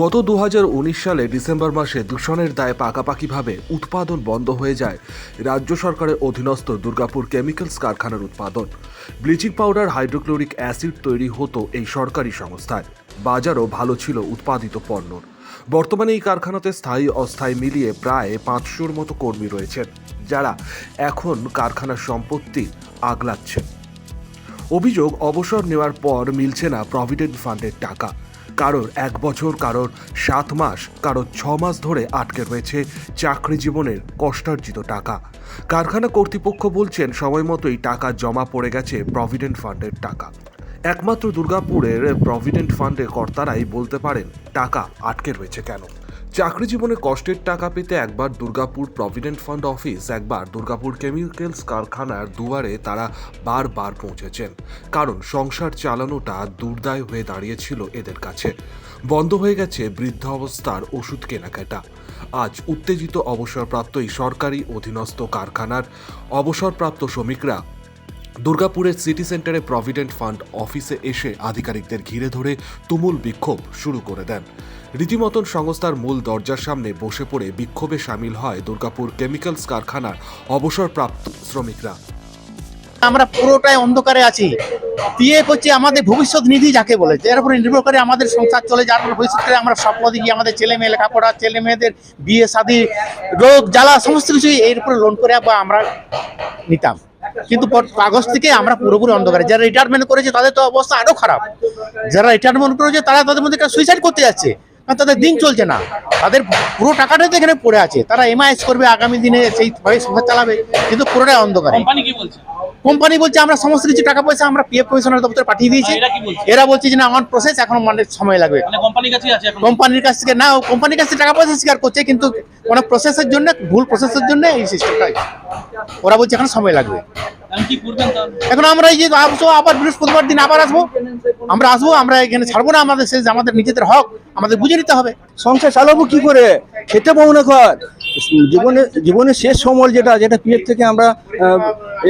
গত দু হাজার উনিশ সালে ডিসেম্বর মাসে দূষণের দায়ে পাকাপাকিভাবে উৎপাদন বন্ধ হয়ে যায় রাজ্য সরকারের অধীনস্থ দুর্গাপুর কেমিক্যালস কারখানার উৎপাদন। ব্লিচিং পাউডার, হাইড্রোক্লোরিক অ্যাসিড তৈরি হতো এই সরকারি সংস্থায়। বাজারও ভালো ছিল উৎপাদিত পণ্যর। বর্তমানে এই কারখানাতে স্থায়ী অস্থায়ী মিলিয়ে প্রায় পাঁচশোর মতো কর্মী রয়েছেন, যারা এখন কারখানার সম্পত্তি আগলাচ্ছেন। অভিযোগ অবসর নেওয়ার পর মিলছে না প্রভিডেন্ট ফান্ডের টাকা। কারোর এক বছর, কারোর সাত মাস, কারোর ছ মাস ধরে আটকে রয়েছে চাকরি জীবনের কষ্টার্জিত টাকা। কারখানা কর্তৃপক্ষ বলছেন, সময় মতোই টাকা জমা পড়ে গেছে প্রভিডেন্ট ফান্ডের টাকা। একমাত্র দুর্গাপুরের প্রভিডেন্ট ফান্ডের কর্তারাই বলতে পারেন, টাকা আটকে রয়েছে কেন? চাকরি জীবনে কষ্টের টাকা পেতে একবার দুর্গাপুর প্রভিডেন্ট ফান্ড অফিস একবার দুর্গাপুর কেমিক্যালস কারখানার দুয়ারে তারা বারবার পৌঁছেছেন। কারণ সংসার চালানোটা দুর্দায় হয়ে দাঁড়িয়েছিল এদের কাছে। বন্ধ হয়ে গেছে বৃদ্ধ অবস্থার ওষুধ কেনাকাটা। আজ উত্তেজিত অবসরপ্রাপ্ত এই সরকারি অধীনস্থ কারখানার অবসরপ্রাপ্ত শ্রমিকরা দুর্গাপুরের সিটি সেন্টারে প্রভিডেন্ট ফান্ড অফিসে এসে আধিকারিকদের ঘিরে ধরে তুমুল বিক্ষোভ শুরু করে দেন। রীতিমতন সংস্থার মূল দরজার সামনে বসে পড়ে বিক্ষোভে সামিল হয় দুর্গাপুর কেমিক্যালস কারখানার অবসরপ্রাপ্ত শ্রমিকরা। আমরা পুরোটাই অন্ধকারে আছি। পিএফ হচ্ছে আমাদের ভবিষ্যৎ নিধি যাকে বলে এর উপরে নির্ভর করে আমাদের সংসার চলে, যার উপর ভবিষ্যৎ আমাদের স্বপ্ন দেখি আমাদের ছেলে মেয়ে লেখাপড়া, ছেলে মেয়েদের বিয়ে, শাদী, রোগ, জ্বালা, সমস্ত কিছুই এর উপরে লোন করে বা আমরা নিতাম। কিন্তু কাগজ থেকে আমরা পুরোপুরি অন্ধকারে। যারা রিটায়ারমেন্ট করেছে তাদের তো অবস্থা আরও খারাপ। যারা রিটায়ারমেন্ট করেছে তারা তাদের মধ্যে সুইসাইড করতে যাচ্ছে। কারণ তাদের দিন চলছে না। তাদের পুরো টাকাটাই তো এখানে পড়ে আছে। তারা এমআইএস করবে আগামী দিনে সেইভাবে সংসার চালাবে। কিন্তু পুরোটাই অন্ধকারে। কোম্পানি বলছে? আমরা সমস্ত কিছু টাকা পয়সা আমরা পিএফ কমিশনার দপ্তরে পাঠিয়ে দিয়েছি। এরা বলছে? যে না আমার প্রসেস এখন মানে সময় লাগবে। কোম্পানির কাছ থেকে না কোম্পানির কাছ থেকে টাকা পয়সা স্বীকার করছে কিন্তু অনেক প্রসেসের জন্য ভুল প্রসেসের জন্য এই সিস্টেমটা ওরা বলছে এখানে সময় লাগবে। এখন আমরা এই যে আসব আবার বৃহস্পতিবার দিন আবার আসব। আমরা আসব আমরা এখানে ছাড়বো না আমাদের শেষ আমাদের নিজেদের হক আমাদের বুঝে নিতে হবে। সংসার চালাবো কি করে? খেতে পাবো না কর জীবনে জীবনের শেষ সম্বল যেটা যেটা পিএফ থেকে আমরা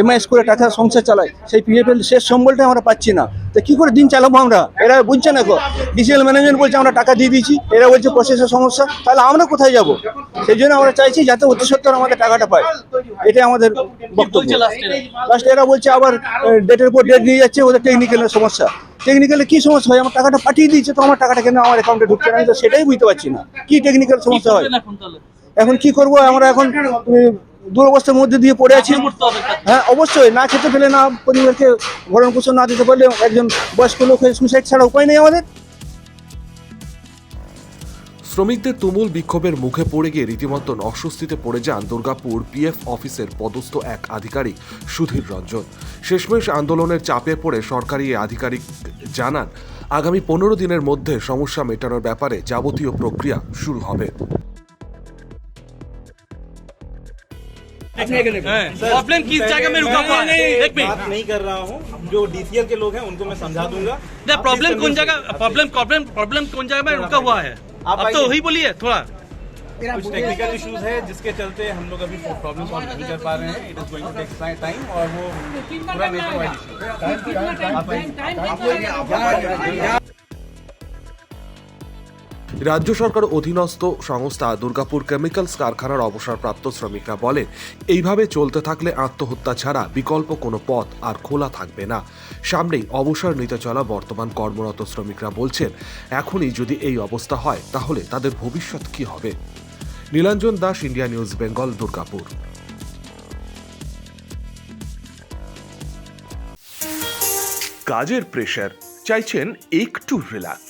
এমআইএস করে টাকা সংসার চালাই সেই পিএফ এর শেষ সম্বলটা আমরা পাচ্ছি না। তো কি করে দিন চালাবো আমরা? এরা বুঝছে না ডিসিএল ম্যানেজমেন্ট বলছে আমরা টাকা দিয়ে দিয়েছি এরা বলছে প্রসেসের সমস্যা তাহলে আমরা কোথায় যাব? সেই জন্য আমরা চাইছি যাতে অতি সত্তর আমাদের টাকাটা পায়। এটাই আমাদের বক্তব্য। লাস্ট এরা বলছে আবার ডেটের পর ডেট নিয়ে যাচ্ছে ওদের টেকনিক্যালের সমস্যা। টেকনিক্যালে কি সমস্যা হয়? আমার টাকাটা পাঠিয়ে দিয়েছে তো আমার টাকাটা কেন আমার অ্যাকাউন্টে ঢুকছে না? আমি তো সেটাই বুঝতে পারছি না। কি টেকনিক্যাল সমস্যা হয়? এখন কি করব? আমরা এখন দুরবস্থার মধ্যে দিয়ে পড়ে আছি। হ্যাঁ অবশ্যই। না খেতে পেলে না পরিবারকে ভরণ পোষণ না দিতে পারলে একজন বয়স্ক লোক হয়ে সুইসাইড ছাড়া উপায় নেই আমাদের। শ্রমিকদের তুমুল বিক্ষোভের মুখে পড়ে গিয়ে রীতিমতন অস্বস্তিতে পড়ে যান দুর্গাপুর পিএফ অফিসের পদস্থ এক আধিকারিক সুধীর রঞ্জন শেষমেশ আন্দোলনের চাপে পড়ে সরকারি এই আধিকারিক জানান আগামী পনেরো দিনের মধ্যে সমস্যা মেটানোর ব্যাপারে যাবতীয় প্রক্রিয়া শুরু হবে प्रॉब्लम किस जगह में रुका हुआ है एक बात मिनट नहीं कर रहा हूँ जो डीसीएल के लोग हैं उनको मैं समझा दूंगा ना प्रॉब्लम कौन जगह प्रॉब्लम प्रॉब्लम प्रॉब्लम कौन जगह में रुका हुआ है आप अब तो वही बोलिए थोड़ा कुछ टेक्निकल इश्यूज़ है जिसके चलते हम लोग अभी प्रॉब्लम सॉल्व नहीं कर पा रहे हैं it is going to take time और वो पूरा नहीं वाइड इशू রাজ্য সরকার অধীনস্থ সংস্থা দুর্গাপুর কেমিক্যালস কারখানার অবসরপ্রাপ্ত শ্রমিকরা বলেন, এইভাবে চলতে থাকলে আত্মহত্যা ছাড়া বিকল্প কোনো পথ আর খোলা থাকবে না। সামনেই অবসর নিতে চলা বর্তমান কর্মরত শ্রমিকরা বলছেন, এখনই যদি এই অবস্থা হয়, তাহলে তাদের ভবিষ্যৎ কি হবে? Nilanjan Das, India news, Bengal, Durgapur. কাজের প্রেশার, চাইছেন একটু রিল্যাক্স